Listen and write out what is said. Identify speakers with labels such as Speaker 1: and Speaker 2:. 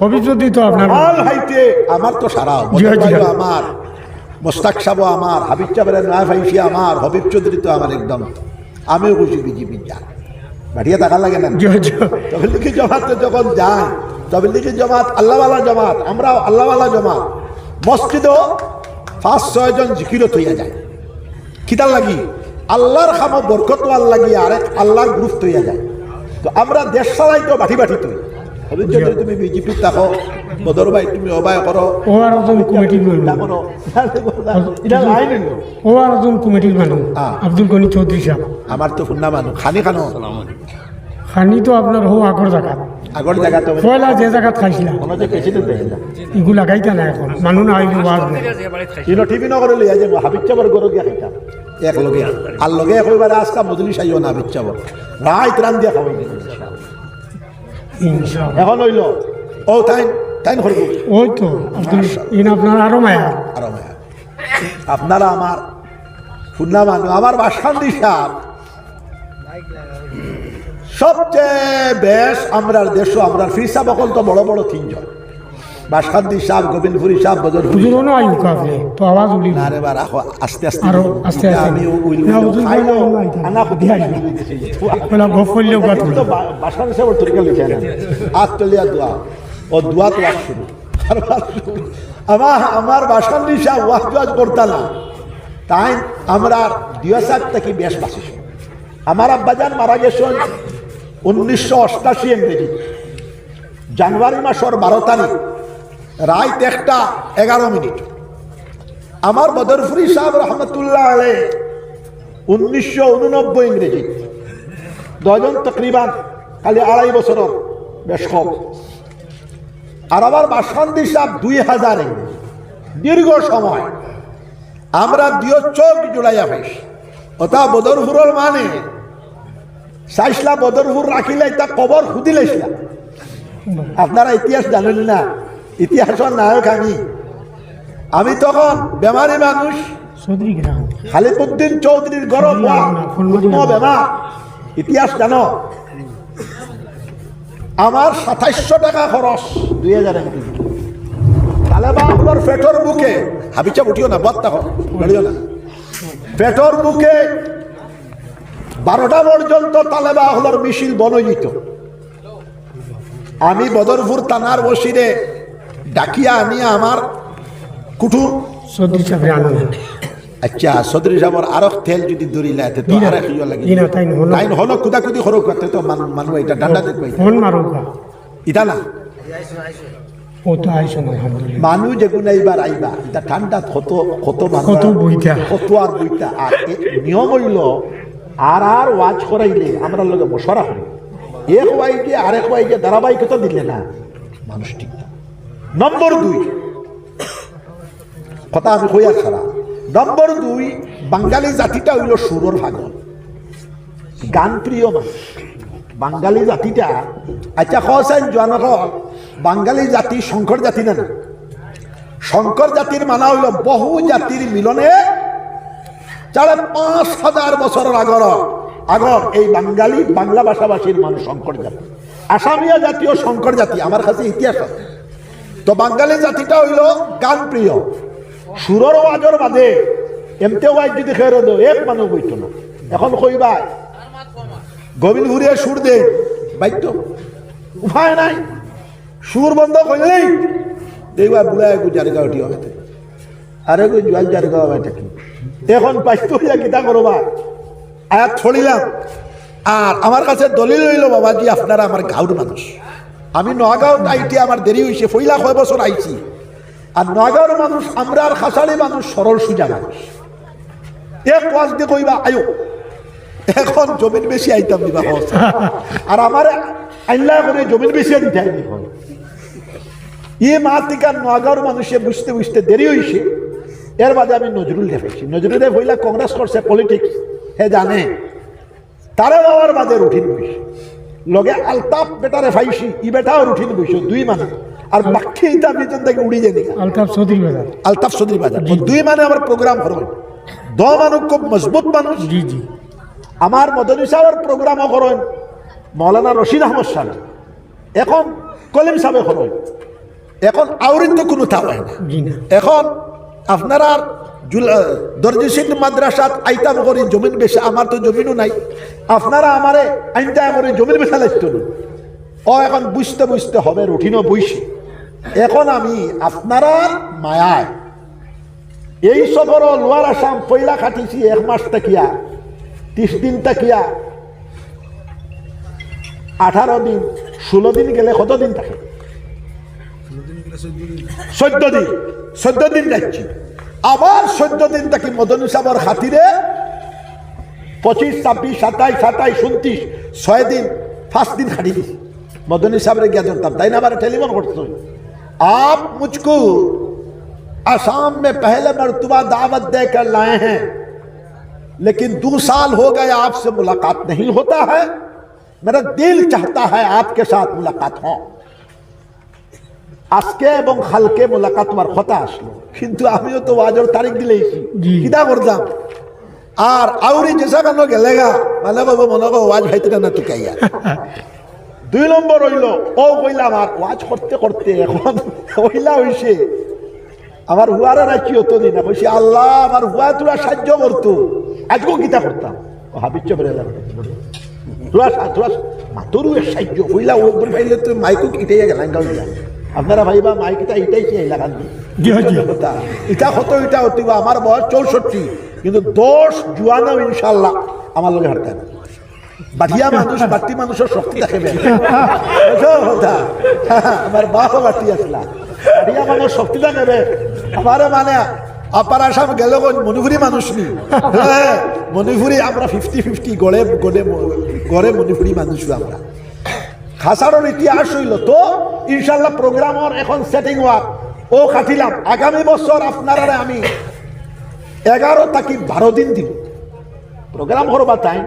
Speaker 1: ভবিষ্যতেই তো আপনার।
Speaker 2: আল হাইতে। আমার তো সারা
Speaker 1: জি, জি, জি।
Speaker 2: আমার মোস্তাক সাহ আমার হাবিব চাবের নয় ভাইসি আমার হবিব চৌধুরী তো আমার একদম। আমিও খুশি বিজেপি যা বাড়িয়ে টাকা লাগে না।
Speaker 1: জি, জি।
Speaker 2: তবলিগি জমাতে যখন যাই তবলিগি জমাত আল্লাহওয়ালা জমাত আমরাও আল্লাহওয়ালা জমাত। মসজিদও পাঁচ ছয়জন জিকিরত হইয়া যায়। কিতার লাগি? আল্লাহর খামো বরকত আল্লাহ লাগিয়ে আরেক আল্লাহর গুরুত্ব হইয়া যায়। তো আমরা দেশ চালাই তো বাটি বাটি তুই চৌধুরী তুমি বিজেপির থাকো বদর ভাই তুমি অবায় করো
Speaker 1: ও আর একজন কমিটির
Speaker 2: না
Speaker 1: মানুষ
Speaker 2: করো এটা লাইন হইল।
Speaker 1: ও কমিটির মানুষ। আব্দুল গনি চৌধুরী সাহেব
Speaker 2: আমার তো শুননা মানুষ খানি খানো।
Speaker 1: খানি তো আপনার হো আগর জায়গা
Speaker 2: আগর জায়গা তো
Speaker 1: পয়লা যে জায়গাত খাইছিলাম
Speaker 2: মনে হচ্ছে প্রেসিডেন্ট হয়ে যায়
Speaker 1: এগুলা গাইতা না এখন। মানুষ না আইলে ওয়াজ নেই।
Speaker 2: কিনো টিভি নগরে লইয়া যে হাবিব চাবর গরু গিয়া খাইতাম এক লগে আর লগে একবারে আজকা মজলিস আইও না হাবিব চাবর রাইত রান দিয়া খাওয়াই এখন হইল। ও তাই তাই করব
Speaker 1: ওই তো আপনার আরও মায়া।
Speaker 2: আরও মায়া। আপনারা আমার শুননা মানুষ আমার বাসান্দি সাপ সবচেয়ে বেশ আমরা দেশ আমরা ফিরসা বকল তো বড় বড় তিনজন। বাসখান্দি সাহ গোবিন্দপুরি সাহ বদরপুরি
Speaker 1: হুজুরও না আইউ কাফলে তো আওয়াজ উলি
Speaker 2: না রে বার আখো আস্তে আস্তে
Speaker 1: আরও আস্তে আস্তে।
Speaker 2: আমি উইল
Speaker 1: না, হুজুর আইতা।
Speaker 2: আনা খুদি আসবে
Speaker 1: বলা করলেও গাত
Speaker 2: তো বাসার হিসাবে তরিকা লিখে না। আজ তলিয়া দোয়া। ও দোয়া তো আজ শুরু। ওয়াজ। আমার আমার নিশা ওয়াজ টোয়াজ করতাম না। তাই আমরা দুই সাত থেকে বেশ বাঁচিস আমার আব্বাজান মারা গেছেন উনিশশো অষ্টাশি ইংরেজি জানুয়ারি মাসের বারো তারিখ। রাত একটা এগারো মিনিট। আমার বদরফুরি সাহেব রহমতুল্লাহ আলে উনিশশো উননব্বই ইংরেজি। দশজন তকরিবান, খালি আড়াই বছরের বেশ কম। আর আমার বাসন্দি সাহেব দুই হাজার দীর্ঘ সময়। আমরা দিও চোখ জুড়াইয়া পাইস ওটা বদরপুরের মানে চাইছিলা বদরপুর রাখিলে তা কবর খুদিলাইছিলা আপনারা ইতিহাস জানেন না। ইতিহাসের নায়ক আমি আমি তখন বেমারি মানুষ। খালিদুদ্দিন চৌধুরীর গরম। বেমার ইতিহাস জানো? আমার সাতাইশশো টাকা খরচ দুই হাজার তালেবানগুলোর পেটর বুকে হাবিচা উঠিও না বদ তখন বেরিও না। পেটর বুকে বারোটা পর্যন্ত তালেবা হলোর মিছিল বনজিত। আমি বদরপুর থানার বসিরে ডাকিয়া আনিয়া আমার
Speaker 1: আনন্দ
Speaker 2: আচ্ছা সদরি সাহেবের আরও তেল যদি দৌড়ি লাইতে তো। আরে কিয় লাগে?
Speaker 1: দিনা, তাই
Speaker 2: হলো কুদা কুদি সরু করতে তো মানুষ মানুষ এটা ডান্ডা দেখবে
Speaker 1: ফোন
Speaker 2: ইটা না
Speaker 1: ও তো আইসন আলহামদুলিল্লাহ।
Speaker 2: মানুষ যেগুলো এইবার আইবা এটা ঠান্ডা কত কত মানুষ
Speaker 1: কত বইটা।
Speaker 2: কত আর বইটা আর নিয়ম হইল আর আর ওয়াজ করাইলে আমরা লগে মশরা করি এক ওয়াইকে আরেক ওয়াইকে ধারাবাহিকতা দিলে না। মানুষ ঠিক নম্বর দুই। কথা আমি কই আর সারা নম্বর দুই, বাঙালি জাতিটা হইল সুরর ভাগল। গান প্রিয় মানুষ। বাঙালি জাতিটা আচ্ছা কসাইন জনক বাঙালি জাতি শঙ্কর জাতি না শঙ্কর জাতির মানা হইল বহু জাতির মিলনে? চারে পাঁচ হাজার বছরের আগর আগর এই বাঙালি, বাংলা ভাষাভাষীর মানুষ শঙ্কর জাতি। আসামিয়া জাতীয় শঙ্কর জাতি আমার কাছে ইতিহাস আছে। তো বাঙালি জাতিটা হইল গান প্রিয় সুরর ওয়াজর বাদে এমতে যদি খেয়ে দো এক মানুষ বইত না। এখন কইবা গোবিন্দ ঘুরিয়ে সুর দে বাইত উপায় নাই। সুর বন্ধ করলেই দেখবা বুড়ায় গুজার গাঁও উঠি হবে আরে কই জুয়াল জার গাঁও হবে কি এখন পাইতো হইয়া কিতা করবা আয়াত ছড়িলাম আর আমার কাছে দলিল লইল বাবাজি আপনারা আমার গাঁওর মানুষ আমি নগাঁও আইটি আমার দেরি হয়েছে ফইলা কয় বছর আইছি। আর নগাঁওর মানুষ আমরা আর খাসালি মানুষ, সরল সুজা মানুষ। এক ওয়াজ দিয়ে কইবা, আয়ো, এখন জমিন বেশি আইতাম দিবা হস। আর আমার আইনলা করে জমিন বেশি দিতে আইনি হয় ই মা টিকা নগাঁওর মানুষে বুঝতে বুঝতে দেরি হয়েছে এর বাদে আমি নজরুল দেখেছি নজরুলে হইলা কংগ্রেস করছে পলিটিক্স হে জানে। তারে বাবার বাদে রুটিন বইছে লগে আলতাপ বেটারে ফাইছি ই বেটাও রুটিন বইছে দুই মানে। আর বাকি ইটা ভিতর থেকে উড়ি যায় দিকা।
Speaker 1: আলতাফ চৌধুরী বাজার।
Speaker 2: আলতাফ সদরি বাজার। দুই মানে আমার প্রোগ্রাম করবেন দ মানুষ খুব মজবুত মানুষ।
Speaker 1: জি জি।
Speaker 2: আমার মদনী সাহেবের প্রোগ্রামও করেন মৌলানা রশিদ আহমদ সাহেব। এখন কলিম সাবে হলো। এখন আউরিন তো কোনো তা হয় না। এখন আপনারা দর্জিসিন মাদ্রাসাত আইতাম করি, জমিন বেশি আমার তো জমিনও নাই। আপনারা আমারে আইনটা করে জমিন বেশা লাগতো না। ও এখন বুঝতে বুঝতে হবে, রুটিনও বইছে এখন আমি আপনারা মায়ায় এই সফর লোয়ার আসাম পয়লা খাটিছি এক মাস তাকিয়া, ত্রিশ দিন তাকিয়া, আঠারো দিন, ষোলো দিন গেলে কত দিন থাকে? চোদ্দ দিন। চোদ্দ দিন যাচ্ছি। আবার চোদ্দ দিন থাকি মদনী সাবর খাতিরে পঁচিশ ছাব্বিশ সাতাইশ সাতাইশ উনত্রিশ ছয় দিন পাঁচ দিন খাটি দিছি মদনী সাহেবের গিয়া ধরতাম তাই না আবার টেলিফোন করতো आप मुझको आसाम में पहले मरतबा दावत देकर लाए हैं लेकिन दो साल हो गए आपसे मुलाकात नहीं होता है मेरा दिल चाहता है आपके साथ मुलाकात हो আজকে এবং খালকে মোলাকাত তোমার কথা আসলো। কিন্তু আমিও তো ওয়াজের তারিখ দিলেইছি করতাম আর আউরি যেসা কেন গেলেগা মানে বাবু মনে করো ওয়াজ ভাইতে না টুকাইয়া দুই নম্বর হইল ও কইলা আমার ওয়াজ করতে করতে এখন হইলা হইছে। আমার হুয়ারা রাখি হতো দিন কইছি আল্লাহ আমার হুয়া তোরা সাহায্য করতো। আজকেও কিতা করতাম? ও হাবিচ্ছ বেড়ে তোরা সা- তোরা মাতরু সাহায্য হইলা করে ভাইলে তুই মাইকু কিটাইয়া গেলাম গাউলিয়া আপনারা ভাইবা মাইকটা ইটাইছে এই লাগান
Speaker 1: জি, জি।
Speaker 2: ইটা কত? ইটা হতিব আমার বয়স চৌষট্টি। কিন্তু দশ জুয়ানো ইনশাল্লাহ আমার না বাঠিয়া মানুষ বাটি মানুষের শক্তি দেখাবে কথা? আমার বাপ বাটি আসলা। বাঠিয়া মানুষ শক্তি মানে আপার আসাম গেলে মণিপুরি মানুষ নি? হ্যাঁ মণিপুরি আমরা ফিফটি ফিফটি গড়ে গড়ে গড়ে মণিপুরি মানুষ আমরা। খাসারর ইতিহাস হইল তো ইনশাল্লাহ প্রোগ্রামর এখন সেটিং ওয়ার ও খাটিলাম আগামী বছর আপনারা আমি এগারো তাকি বারো দিন দিব। প্রোগ্রাম করবা তাই